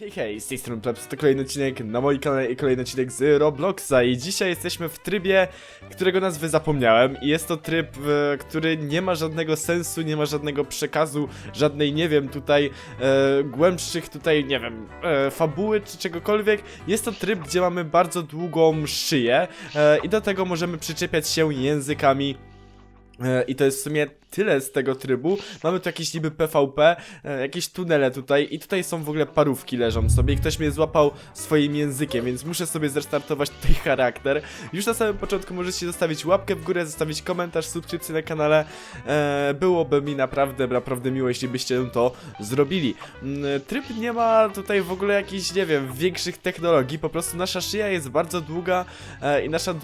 Hej, hej, z tej strony Plebs, to kolejny odcinek na moim kanale i kolejny odcinek z Robloxa. I dzisiaj jesteśmy w trybie, którego nazwy zapomniałem. I jest to tryb, e, który nie ma żadnego sensu, nie ma żadnego przekazu, żadnej, nie wiem, tutaj e, głębszych, tutaj, nie wiem, e, fabuły czy czegokolwiek. Jest to tryb, gdzie mamy bardzo długą szyję e, i do tego możemy przyczepiać się językami. E, I to jest w sumie tyle z tego trybu. Mamy tu jakieś niby PvP, e, jakieś tunele tutaj i tutaj są w ogóle parówki leżą sobie i ktoś mnie złapał swoim językiem, więc muszę sobie zrestartować tutaj charakter. Już na samym początku możecie zostawić łapkę w górę, zostawić komentarz, subskrypcję na kanale. E, byłoby mi naprawdę, naprawdę miło, jeśli byście to zrobili. Mm, Tryb nie ma tutaj w ogóle jakichś, nie wiem, większych technologii, po prostu nasza szyja jest bardzo długa e, i nasza,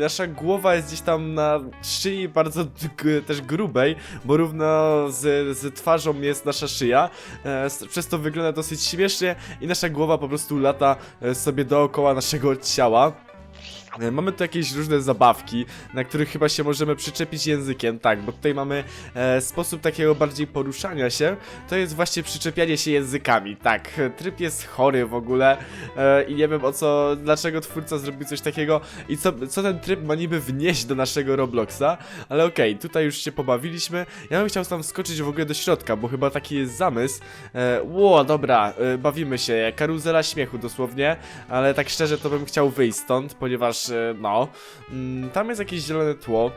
nasza głowa jest gdzieś tam na szyi bardzo też bo równo z, z twarzą jest nasza szyja, e, przez to wygląda dosyć śmiesznie i nasza głowa po prostu lata e, sobie dookoła naszego ciała. E, Mamy tu jakieś różne zabawki, na których chyba się możemy przyczepić językiem, tak, bo tutaj mamy e, sposób takiego bardziej poruszania się, to jest właśnie przyczepianie się językami, tak, tryb jest chory w ogóle e, i nie wiem o co, dlaczego twórca zrobił coś takiego i co, co ten tryb ma niby wnieść do naszego Robloxa, ale okej, tutaj już się pobawiliśmy, ja bym chciał tam skoczyć w ogóle do środka, bo chyba taki jest zamysł, e, ło, dobra, e, bawimy się, karuzela śmiechu dosłownie, ale tak szczerze to bym chciał wyjść stąd, ponieważ, no, mm, tam jest jakieś zielone tło.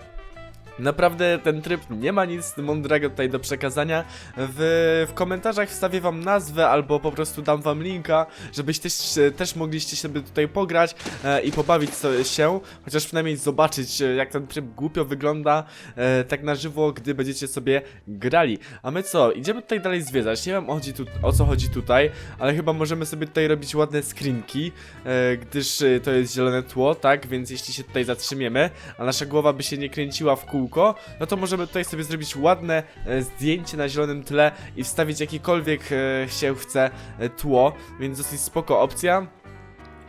Naprawdę ten tryb nie ma nic mądrego tutaj do przekazania. W, w komentarzach wstawię wam nazwę albo po prostu dam wam linka, żebyście też, mogliście sobie tutaj pograć e, i pobawić so, się, chociaż przynajmniej zobaczyć e, jak ten tryb głupio wygląda e, tak na żywo, gdy będziecie sobie grali. A my co? Idziemy tutaj dalej zwiedzać. Nie wiem o, chodzi tu, o co chodzi tutaj, ale chyba możemy sobie tutaj robić ładne screenki, e, gdyż e, to jest zielone tło, tak? Więc jeśli się tutaj zatrzymiemy, a nasza głowa by się nie kręciła w kółko, no to możemy tutaj sobie zrobić ładne e, zdjęcie na zielonym tle i wstawić jakikolwiek e, się chce tło, więc dosyć spoko opcja.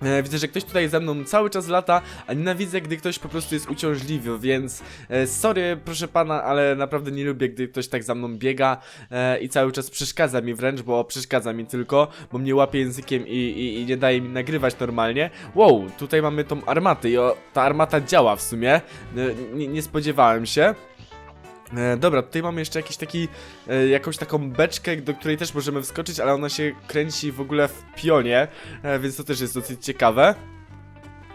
E, Widzę, że ktoś tutaj ze mną cały czas lata, a nienawidzę, gdy ktoś po prostu jest uciążliwy, więc e, sorry, proszę pana, ale naprawdę nie lubię, gdy ktoś tak za mną biega e, i cały czas przeszkadza mi wręcz, bo przeszkadza mi tylko, bo mnie łapie językiem i, i, i nie daje mi nagrywać normalnie. Wow, tutaj mamy tą armatę i o, ta armata działa w sumie, nie, nie spodziewałem się. E, dobra, tutaj mamy jeszcze jakiś taki, e, jakąś taką beczkę, do której też możemy wskoczyć, ale ona się kręci w ogóle w pionie, e, więc to też jest dosyć ciekawe.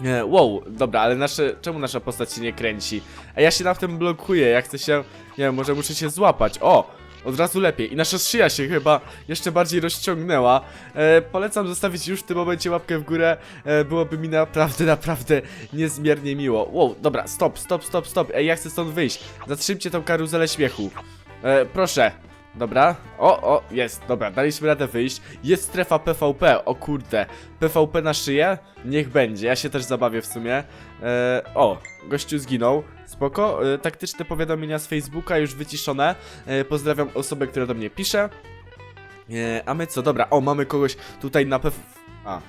E, wow, dobra, ale nasze, czemu nasza postać się nie kręci? A ja się na tym blokuję, ja chcę się, nie wiem, może muszę się złapać, o! Od razu lepiej. I nasza szyja się chyba jeszcze bardziej rozciągnęła. E, polecam zostawić już w tym momencie łapkę w górę. E, byłoby mi naprawdę, naprawdę niezmiernie miło. Wow, dobra, stop, stop, stop, stop. Ej, ja chcę stąd wyjść. Zatrzymcie tą karuzelę śmiechu. E, proszę. Dobra. O, o, jest. Dobra, daliśmy radę wyjść. Jest strefa PvP. O kurde. PvP na szyję? Niech będzie. Ja się też zabawię w sumie. E, o, gościu zginął. Spoko. E, taktyczne powiadomienia z Facebooka już wyciszone. E, pozdrawiam osobę, która do mnie pisze. E, a my co? Dobra, o, mamy kogoś tutaj na PV... A.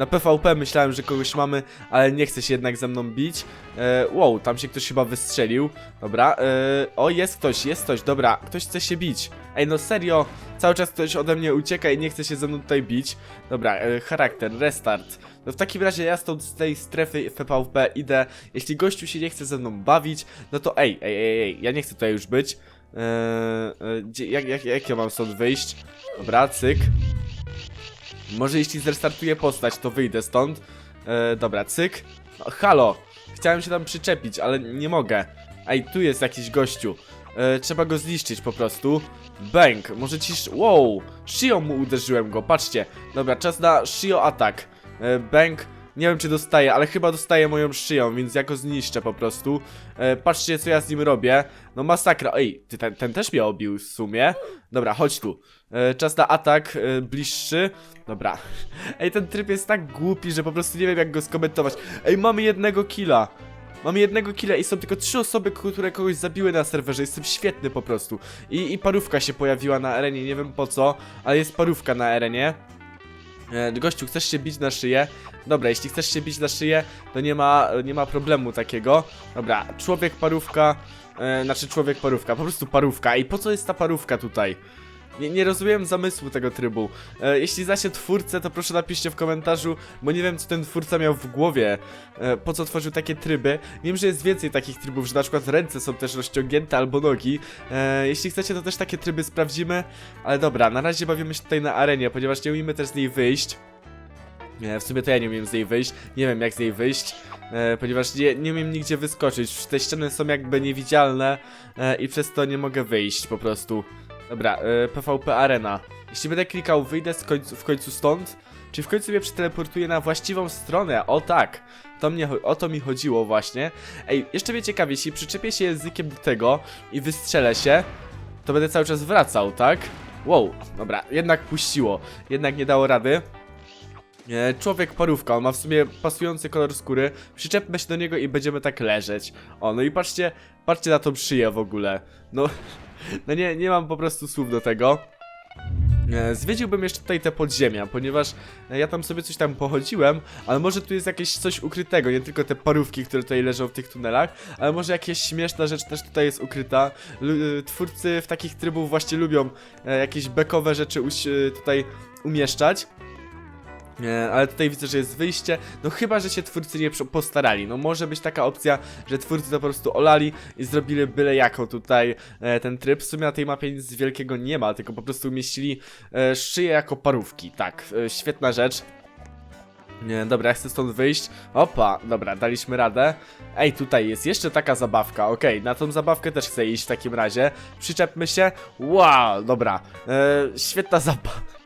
Na PvP myślałem, że kogoś mamy, ale nie chce się jednak ze mną bić. E, wow, tam się ktoś chyba wystrzelił. Dobra, e, o, jest ktoś, jest ktoś, dobra, ktoś chce się bić. Ej, no serio, cały czas ktoś ode mnie ucieka i nie chce się ze mną tutaj bić. Dobra, e, charakter, restart. No w takim razie ja stąd z tej strefy PvP idę. Jeśli gościu się nie chce ze mną bawić, no to ej, ej, ej, ej, ja nie chcę tutaj już być. Eee, jak, jak, jak ja mam stąd wyjść? Dobra, cyk. Może jeśli zrestartuję postać, to wyjdę stąd. E, dobra, cyk. No, halo! Chciałem się tam przyczepić, ale nie mogę. Ej, tu jest jakiś gościu. E, trzeba go zniszczyć po prostu. Bang! Może ci... Wow! Shio mu uderzyłem go, patrzcie. Dobra, czas na Shio atak. E, bang. Nie wiem czy dostaję, ale chyba dostaję moją szyją, więc ja go zniszczę po prostu. E, patrzcie co ja z nim robię. No masakra. Ej, ty, ten, ten też mnie obił w sumie. Dobra, chodź tu. E, czas na atak e, bliższy. Dobra. Ej, ten tryb jest tak głupi, że po prostu nie wiem jak go skomentować. Ej, mamy jednego killa. Mamy jednego killa i są tylko trzy osoby, które kogoś zabiły na serwerze. Jestem świetny po prostu. I, I parówka się pojawiła na arenie, nie wiem po co, ale jest parówka na arenie. E, Gościu, chcesz się bić na szyję? Dobra, jeśli chcesz się bić na szyję, to nie ma, nie ma problemu takiego. Dobra, człowiek parówka, e, znaczy człowiek parówka, po prostu parówka. I po co jest ta parówka tutaj? Nie, nie rozumiem zamysłu tego trybu. E, jeśli znacie twórcę, to proszę napiszcie w komentarzu, bo nie wiem co ten twórca miał w głowie, e, po co tworzył takie tryby. Wiem, że jest więcej takich trybów, że na przykład ręce są też rozciągnięte albo nogi. E, jeśli chcecie, to też takie tryby sprawdzimy. Ale dobra, na razie bawimy się tutaj na arenie, ponieważ nie umiemy też z niej wyjść. Nie, w sumie to ja nie umiem z niej wyjść, nie wiem jak z niej wyjść, e, ponieważ nie, nie umiem nigdzie wyskoczyć. Te ściany są jakby niewidzialne e, i przez to nie mogę wyjść po prostu. Dobra, e, PvP Arena. Jeśli będę klikał wyjdę z końcu, w końcu stąd, czy w końcu mnie przeteleportuje na właściwą stronę? O tak, to mnie, o to mi chodziło właśnie. Ej, jeszcze mnie ciekawi, jeśli przyczepię się językiem do tego i wystrzelę się, to będę cały czas wracał, tak? Wow, dobra, jednak puściło, jednak nie dało rady. E, Człowiek parówka, on ma w sumie pasujący kolor skóry. Przyczepmy się do niego i będziemy tak leżeć. O, no i patrzcie, patrzcie na tą szyję w ogóle. No, no nie, nie mam po prostu słów do tego. E, Zwiedziłbym jeszcze tutaj te podziemia, ponieważ e, ja tam sobie coś tam pochodziłem, ale może tu jest jakieś coś ukrytego, nie tylko te parówki, które tutaj leżą w tych tunelach, ale może jakieś śmieszna rzecz też tutaj jest ukryta. E, twórcy w takich trybów właśnie lubią jakieś bekowe rzeczy tutaj umieszczać. Nie, ale tutaj widzę, że jest wyjście. No chyba, że się twórcy nie postarali. No może być taka opcja, że twórcy to po prostu olali i zrobili byle jaką tutaj e, ten tryb. W sumie na tej mapie nic wielkiego nie ma, tylko po prostu umieścili e, szyję jako parówki. Tak, e, świetna rzecz. Nie, dobra, ja chcę stąd wyjść. Opa, dobra, daliśmy radę. Ej, tutaj jest jeszcze taka zabawka, okej, na tą zabawkę też chcę iść w takim razie. Przyczepmy się. Wow, dobra, e, świetna zabawa.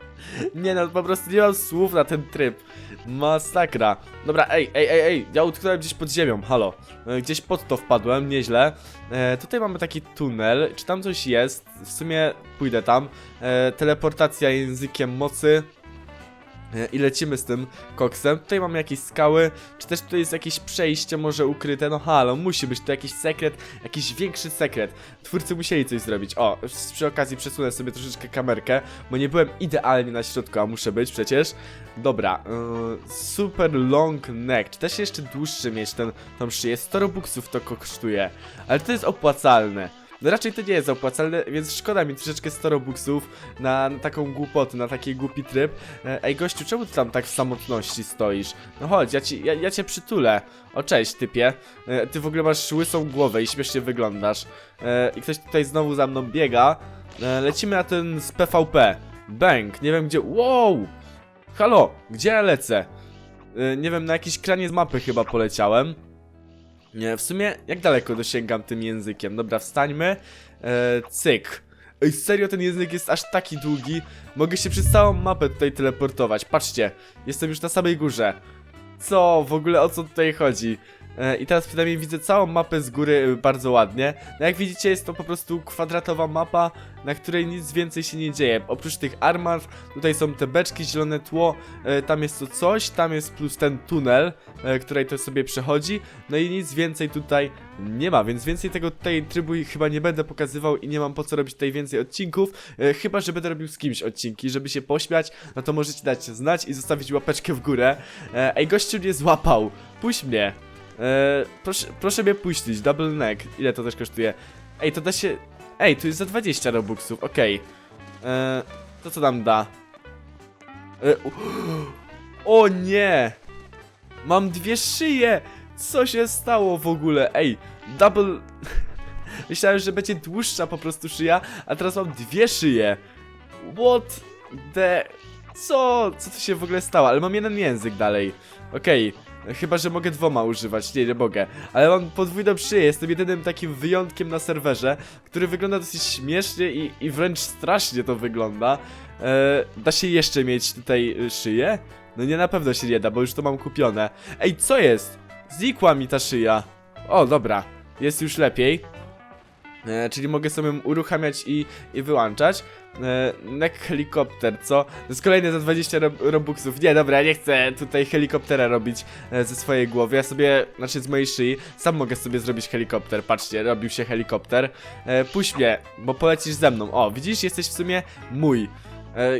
Nie no, po prostu nie mam słów na ten tryb. Masakra. Dobra, ej, ej, ej, ej, ja utknąłem gdzieś pod ziemią, halo. E, Gdzieś pod to wpadłem, nieźle. E, tutaj mamy taki tunel, czy tam coś jest? W sumie pójdę tam. E, teleportacja językiem mocy. E, I lecimy z tym koksem. Tutaj mamy jakieś skały, czy też tutaj jest jakieś przejście może ukryte. No halo, musi być tu jakiś sekret, jakiś większy sekret. Twórcy musieli coś zrobić. O, przy okazji przesunę sobie troszeczkę kamerkę, bo nie byłem idealnie na środku, a muszę być przecież. Dobra, yy, super long neck. Czy też jeszcze dłuższy mieć ten, tą szyję? 100 robuxów to kosztuje, ale to jest opłacalne. No raczej to nie jest opłacalne, więc szkoda mi troszeczkę 100 robuxów na, na taką głupotę, na taki głupi tryb. E, Ej gościu, czemu ty tam tak w samotności stoisz? No chodź, ja, ci, ja, ja cię przytulę. O cześć typie. E, Ty w ogóle masz łysą głowę i śmiesznie wyglądasz. E, I ktoś tutaj znowu za mną biega. E, Lecimy na ten z PvP. Bang, nie wiem gdzie... Wow! Halo, gdzie ja lecę? E, Nie wiem, na jakiś kranie z mapy chyba poleciałem. Nie, w sumie, jak daleko dosięgam tym językiem? Dobra, wstańmy. E, cyk. Ej, serio, ten język jest aż taki długi. Mogę się przez całą mapę tutaj teleportować. Patrzcie, jestem już na samej górze. Co? W ogóle o co tutaj chodzi? E, I teraz przynajmniej widzę całą mapę z góry e, bardzo ładnie. No jak widzicie jest to po prostu kwadratowa mapa, na której nic więcej się nie dzieje. Oprócz tych armat, tutaj są te beczki, zielone tło, e, tam jest to coś, tam jest plus ten tunel, której to sobie przechodzi. No i nic więcej tutaj nie ma, więc więcej tego tutaj trybu chyba nie będę pokazywał i nie mam po co robić tutaj więcej odcinków, chyba że będę robił z kimś odcinki, żeby się pośmiać, no to możecie dać znać i zostawić łapeczkę w górę. Ej, gościu mnie złapał, puść mnie. E, proszę, proszę mnie puścić, double neck, ile to też kosztuje? Ej, to da się... Ej, tu jest za 20 robuxów, okej. E, To co nam da? E, u- o nie! Mam dwie szyje! Co się stało w ogóle? Ej, double... Myślałem, że będzie dłuższa po prostu szyja, a teraz mam dwie szyje. What the... Co? Co tu się w ogóle stało? Ale mam jeden język dalej. Okej. Chyba, że mogę dwoma używać, nie, nie mogę. Ale mam podwójną szyję, jestem jedynym takim wyjątkiem na serwerze, który wygląda dosyć śmiesznie i, i wręcz strasznie to wygląda. E, da się jeszcze mieć tutaj y, szyję? No nie, na pewno się nie da, bo już to mam kupione. Ej, co jest? Znikła mi ta szyja. O, dobra. Jest już lepiej. E, czyli mogę sobie uruchamiać i, i wyłączać. E, neck helikopter, co? To jest kolejne za 20 rob robuxów. Nie, dobra, nie chcę tutaj helikoptera robić e, ze swojej głowy. Ja sobie, znaczy z mojej szyi, sam mogę sobie zrobić helikopter. Patrzcie, robił się helikopter. E, puść mnie, bo polecisz ze mną. O, widzisz, jesteś w sumie mój.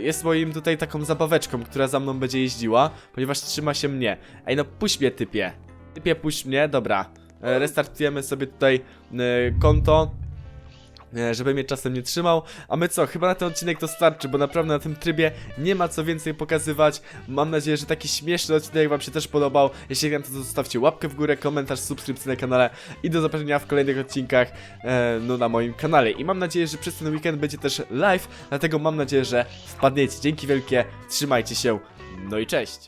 Jest moim tutaj taką zabaweczką, która za mną będzie jeździła, ponieważ trzyma się mnie. Ej, no puść mnie, typie. Typie, puść mnie, dobra. Restartujemy sobie tutaj konto. E, żeby mnie czasem nie trzymał. A my co, chyba na ten odcinek to starczy, bo naprawdę na tym trybie nie ma co więcej pokazywać. Mam nadzieję, że taki śmieszny odcinek wam się też podobał. Jeśli tak, to zostawcie łapkę w górę, komentarz, subskrypcję na kanale i do zobaczenia w kolejnych odcinkach e, no, na moim kanale. I mam nadzieję, że przez ten weekend będzie też live, dlatego mam nadzieję, że wpadniecie. Dzięki wielkie, trzymajcie się, no i cześć!